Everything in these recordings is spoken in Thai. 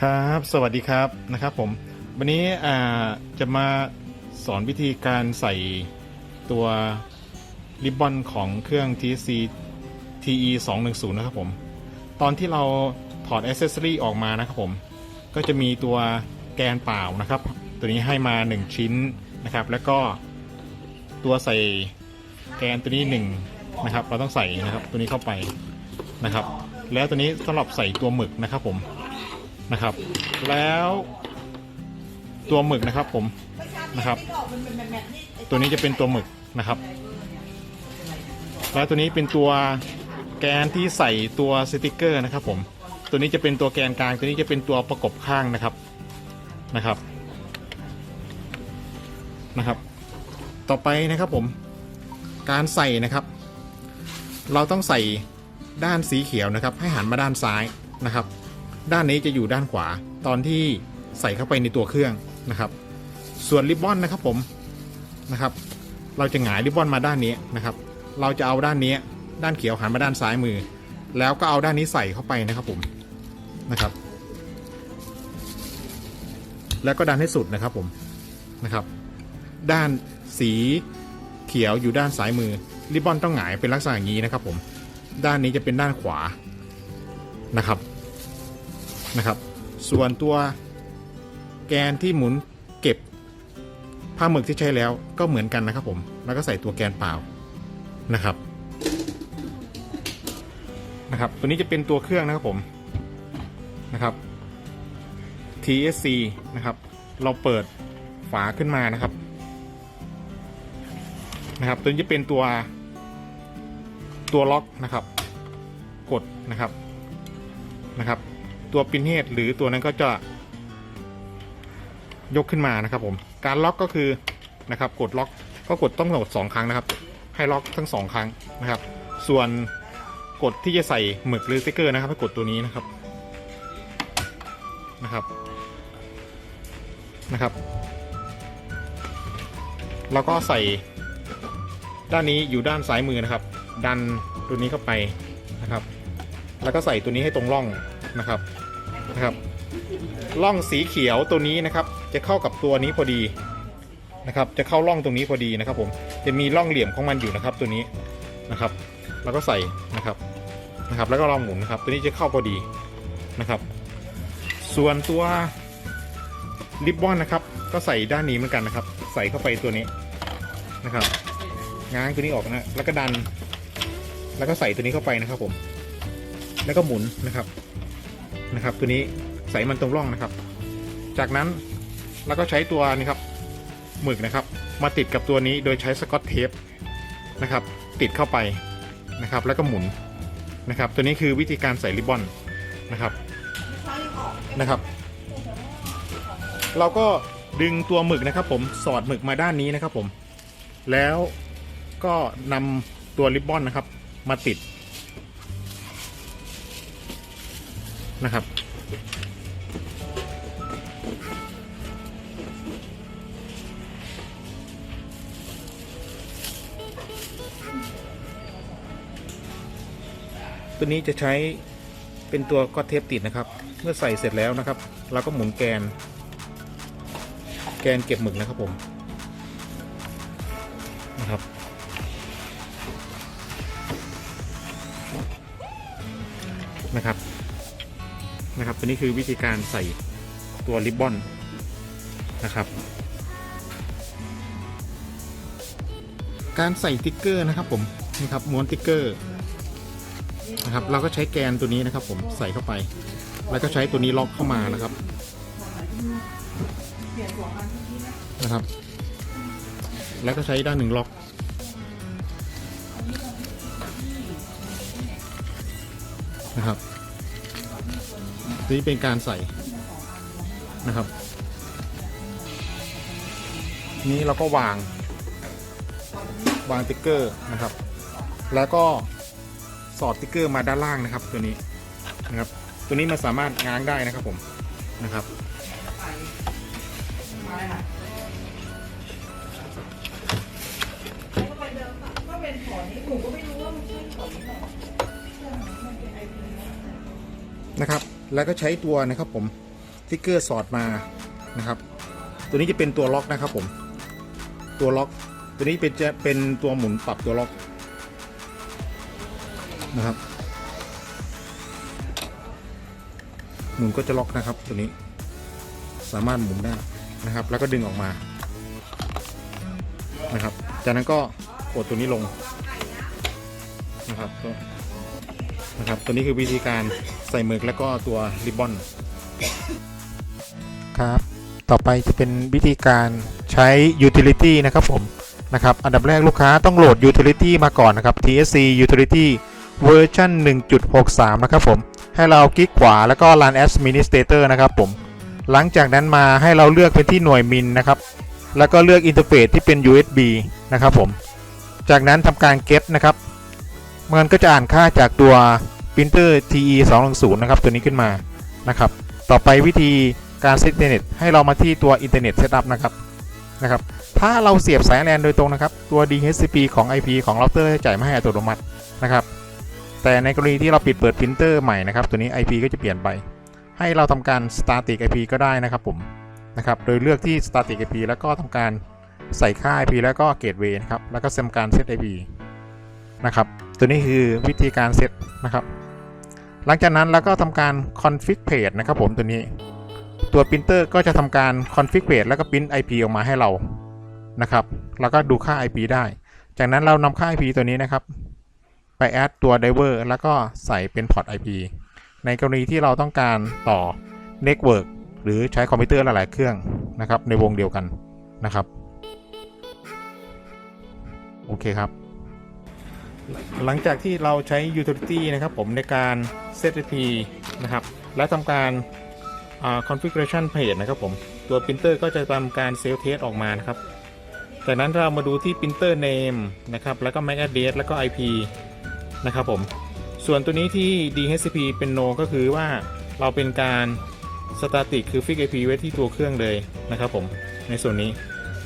ครับ สวัสดีครับนะครับผม วันนี้อ่าจะมาสอนวิธีการใส่ตัวริบบอนของเครื่อง TSC TE 210นะครับผม ตอนที่เราถอดอ c เซสซอรีออกมานะครับผม ก็จะมีตัวแกนเปล่านะครับ ตัวนี้ให้มา 1 ชิ้นนะครับ แล้วก็ตัวใส่แกนตัวนี้1นะครับ เราต้องใส่นะครับ ตัวนี้เข้าไปนะครับ แล้วตัวนี้สำหรับใส่ตัวหมึกนะครับผม นะครับ แล้วตัวหมึกนะครับผมนะครับ ตัวนี้จะเป็นตัวหมึกนะครับ แล้วตัวนี้เป็นตัวแกนที่ใส่ตัวสติกเกอร์นะครับ ผม ตัวนี้จะเป็นตัวแกนกลาง ตัวนี้จะเป็นตัวประกบข้างนะครับนะครับนะครับ ต่อไปนะครับผมการใส่นะครับ เราต้องใส่ด้านสีเขียวนะครับ ให้หันมาด้านซ้ายนะครับ ด้านนี้จะอยู่ด้านขวา ตอนที่ใส่เข้าไปในตัวเครื่องนะครับ ส่วนริบบอนนะครับผมนะครับ เราจะหงายริบบอนมาด้านนี้นะครับ เราจะเอาด้านนี้ด้านเขียวหันมาด้านซ้ายมือ แล้วก็เอาด้านนี้ใส่เข้าไปนะครับผมนะครับ แล้วก็ดันให้สุดนะครับผมนะครับ ด้านสีเขียวอยู่ด้านซ้ายมือริบบอนต้องหงายเป็นลักษณะอย่างนี้นะครับผมด้านนี้จะเป็นด้านขวานะครับ นะครับ ส่วนตัวแกนที่หมุนเก็บผ้าหมึกที่ใช้แล้วก็เหมือนกันนะครับผมแล้วก็ใส่ตัวแกนเปล่านะครับนะครับ ตัวนี้จะเป็นตัวเครื่องนะครับผมนะครับ TSC นะครับ เราเปิดฝาขึ้นมานะครับนะครับ ตัวนี้จะเป็นตัวตัวล็อกนะครับ กดนะครับนะครับ ตัวปินเฮดหรือตัวนั้นก็จะยกขึ้นมานะครับผม การล็อกก็คือนะครับ กดล็อกก็กดต้องกดสองครั้งนะครับ ให้ล็อกทั้งสองครั้งนะครับ ส่วนกดที่จะใส่หมึกหรือสติ๊กเกอร์นะครับให้กดตัวนี้นะครับนะครับนะครับ แล้วก็ใส่ด้านนี้อยู่ด้านซ้ายมือนะครับ ดันตัวนี้เข้าไปนะครับ แล้วก็ใส่ตัวนี้ให้ตรงร่องนะครับ นะครับร่องสีเขียวตัวนี้นะครับ จะเข้ากับตัวนี้พอดีนะครับ จะเข้าร่องตรงนี้พอดีนะครับ ผมจะมีร่องเหลี่ยมของมันอยู่นะครับตัวนี้นะครับ แล้วก็ใส่นะครับนะครับ แล้วก็ลองหมุนนะครับ ตัวนี้จะเข้าพอดีนะครับ ส่วนตัวริบบอนนะครับ ก็ใส่ด้านนี้เหมือนกันนะครับ ใส่เข้าไปตัวนี้นะครับง้างตัวนี้ออกนะแล้วก็ดัน แล้วก็ใส่ตัวนี้เข้าไปนะครับ ผม แล้วก็หมุนนะครับ นะครับ ตัวนี้ใส่มันตรงร่องนะครับ จากนั้นเราก็ใช้ตัวนี้ครับหมึกนะครับ มาติดกับตัวนี้โดยใช้สกอตเทปนะครับ ติดเข้าไปนะครับ แล้วก็หมุนนะครับ ตัวนี้คือวิธีการใส่ริบบอนนะครับนะครับ เราก็ดึงตัวหมึกนะครับ ผมสอดหมึกมาด้านนี้นะครับ ผม แล้วก็นำตัวริบบอนนะครับ มาติด นะครับ ตัวนี้จะใช้เป็นตัวก็อเทปติดนะครับ เมื่อใส่เสร็จแล้วนะครับ เราก็หมุนแกน แกนเก็บหมึกนะครับผมนะครับนะครับ นะครับตัวนี้คือวิธีการใส่ตัวริบบอนนะครับการใส่ติ๊กเกอร์นะครับผมนี่ครับม้วนติ๊กเกอร์นะครับเราก็ใช้แกนตัวนี้นะครับ ผมใส่เข้าไป แล้วก็ใช้ตัวนี้ล็อกเข้ามานะครับนะครับ แล้วก็ใช้ด้านหนึ่งล็อกนะครับ นี่เป็นการใส่นะครับ นี้เราก็วาง วางติ๊กเกอร์นะครับ แล้วก็สอดติ๊กเกอร์มาด้านล่างนะครับ ตัวนี้นะครับ ตัวนี้มันสามารถง้างได้นะครับผมนะครับนะครับ แล้วก็ใช้ตัวนะครับผมติ๊กเกอร์สอดมานะครับ ตัวนี้จะเป็นตัวล็อกนะครับผม ตัวล็อก ตัวนี้เป็นจะเป็นตัวหมุนปรับตัวล็อกนะครับ หมุนก็จะล็อกนะครับ ตัวนี้ สามารถหมุนได้นะครับ แล้วก็ดึงออกมานะครับ จากนั้นก็กดตัวนี้ลงนะครับก็นะครับ ตัวนี้คือวิธีการ ส่หมึกแล้วก็ตัวริบบอนครับ ต่อไปจะเป็นวิธีการใช้ utility นะครับผมนะครับอันดับแรกลูกค้าต้องโหลด utility มาก่อนนะครับ TSC utility เวอร์ชัน1.63 นะครับผม ให้เราคลิกขวาแล้วก็ run as administrator นะครับผม หลังจากนั้นมาให้เราเลือกเป็นที่หน่วยมิลนะครับ แล้วก็เลือกอินเทอร์เฟซที่เป็น USB นะครับผม จากนั้นทำการ get นะครับ มันก็จะอ่านค่าจากตัว printer TE 210นะครับ ตัวนี้ขึ้นมานะครับ ต่อไปวิธีการเซตอินเทอร์เน็ตให้เรามาที่ตัวอินเทอร์เน็ตเซตอัพนะครับนะครับ ถ้าเราเสียบสายแลนโดยตรงนะครับ ตัว DHCP ของ IP ของเราเตอร์จะจ่ายมาให้อัตโนมัตินะครับ แต่ในกรณีที่เราปิดเปิดพิมพ์เตอร์ใหม่นะครับ ตัวนี้ IP ก็จะเปลี่ยนไป ให้เราทำการ static IP ก็ได้นะครับผมนะครับ โดยเลือกที่ static IP แล้วก็ทำการใส่ค่า IP แล้วก็ gateway นะครับ แล้วก็ทำการ set IP นะครับ ตัวนี้คือวิธีการเซตนะครับ หลังจากนั้นเราก็ทำการ config page นะครับผมตัวนี้ ตัวปรินเตอร์ก็จะทำการ config page แล้วก็ปริ้น IP ออกมาให้เรานะครับแล้วก็ดูค่า IP ได้ จากนั้นเรานำค่า IP ตัวนี้นะครับ ไปแอดตัว driver แล้วก็ใส่เป็นพอร์ต IP ในกรณีที่เราต้องการต่อ network หรือใช้คอมพิวเตอร์หลาย ๆ เครื่องนะครับในวงเดียวกันนะครับ โอเคครับ หลังจากที่เราใช้ utility นะครับผมในการ set IP นะครับ และทำการ configuration page นะครับผม ตัว printer ก็จะทำการ self test ออกมานะครับ จากนั้นเรามาดูที่ printer name นะครับ แล้วก็ MAC address แล้วก็ IP นะครับผม ส่วนตัวนี้ที่ DHCP เป็น no ก็คือว่าเราเป็นการ static คือ fix IP ไว้ที่ตัวเครื่องเลยนะครับผม ในส่วนนี้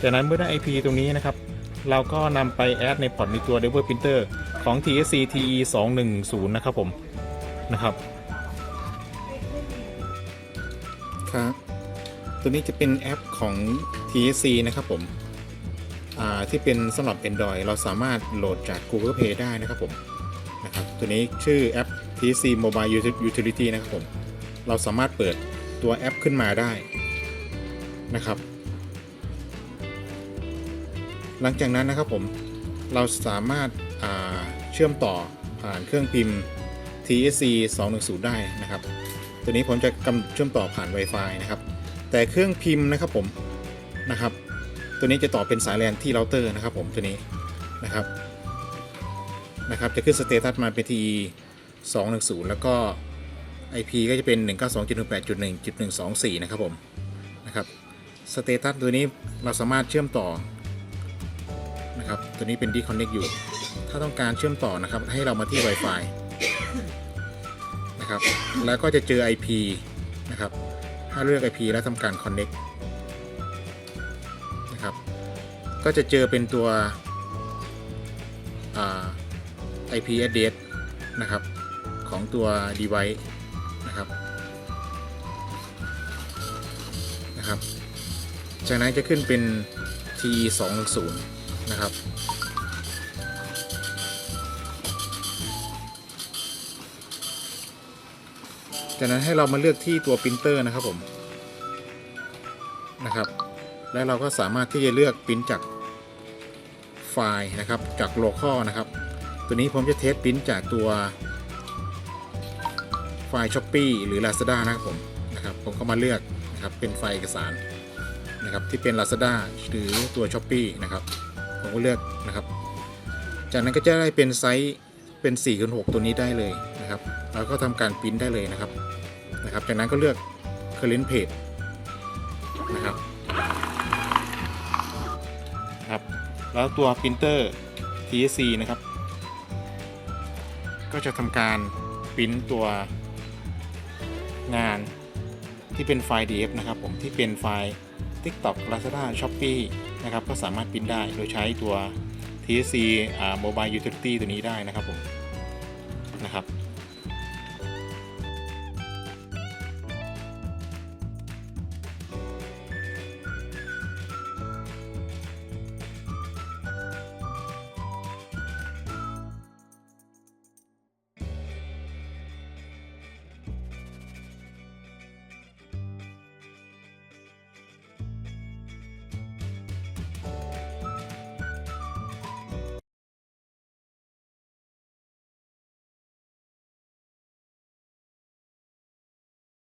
จากนั้นเมื่อได้ IP ตรงนี้นะครับ เราก็นำไปแอดในพอร์ตในตัว Developer Printer ของ TSC TE 210นะครับผมนะครับครับตัวนี้จะเป็นแอปของ TSC นะครับผมอ่าที่เป็นสำหรับ Android เราสามารถโหลดจาก Google Play ได้นะครับผมนะครับตัวนี้ชื่อแอป TSC Mobile Utility นะครับผมเราสามารถเปิดตัวแอปขึ้นมาได้นะครับ หลังจากนั้นนะครับผมเราสามารถอ่า ชื่อมต่อผ่านเครื่องพิมพ์ TSC 210 ได้นะครับ ตัวนี้ผมจะกำเชื่อมต่อผ่าน Wi-Fi นะครับ แต่เครื่องพิมพ์นะครับผมนะครับ ตัวนี้จะต่อเป็นสายแลนที่เราเตอร์นะครับผมตัวนี้นะครับนะครับจะขึ้นสเตตัสมาเป็น TE 210 แล้วก็ IP ก็จะเป็น 192.168.1.124 นะครับผมนะครับสเตตัสตัวนี้เราสามารถเชื่อมต่อนะครับตัวนี้เป็น disconnect อยู่ ถ้าต้องการเชื่อมต่อนะครับ ให้เรามาที่ Wi-Fi นะครับ แล้วก็จะเจอ IP นะครับ ถ้าเลือก IP แล้วทำการ connect นะครับ ก็จะเจอเป็นตัวอ่า IP address นะครับ ของตัว device นะครับ นะครับ จากนั้นจะขึ้นเป็น TE 2 0นะครับ จากนั้นให้เรามาเลือกที่ตัวปรินเตอร์นะครับผมนะครับ แล้วเราก็สามารถที่จะเลือกปริ้นจากไฟล์นะครับจากโลคอลนะครับ ตัวนี้ผมจะเทสปริ้นจากตัวไฟล์ Shopee หรือ Lazada นะครับผมนะครับผมก็มาเลือกนะครับเป็นไฟล์เอกสารนะครับที่เป็น Lazada หรือตัว Shopee นะครับผมก็เลือกนะครับ จากนั้นก็จะได้เป็นไซส์เป็น4คูณ6ตัวนี้ได้เลยนะครับ แล้วก็ทำการปริ้นได้เลยนะครับนะครับ จากนั้นก็เลือก current page นะครับครับ แล้วตัวปรินเตอร์ TSC นะครับ ก็จะทำการปริ้นตัวงานที่เป็นไฟล์ DF นะครับ ผมที่เป็นไฟล์ TikTok Lazada Shopee นะครับ ก็สามารถปริ้นได้โดยใช้ตัว TSC Mobile Utility ตัวนี้ได้นะครับผมนะครับ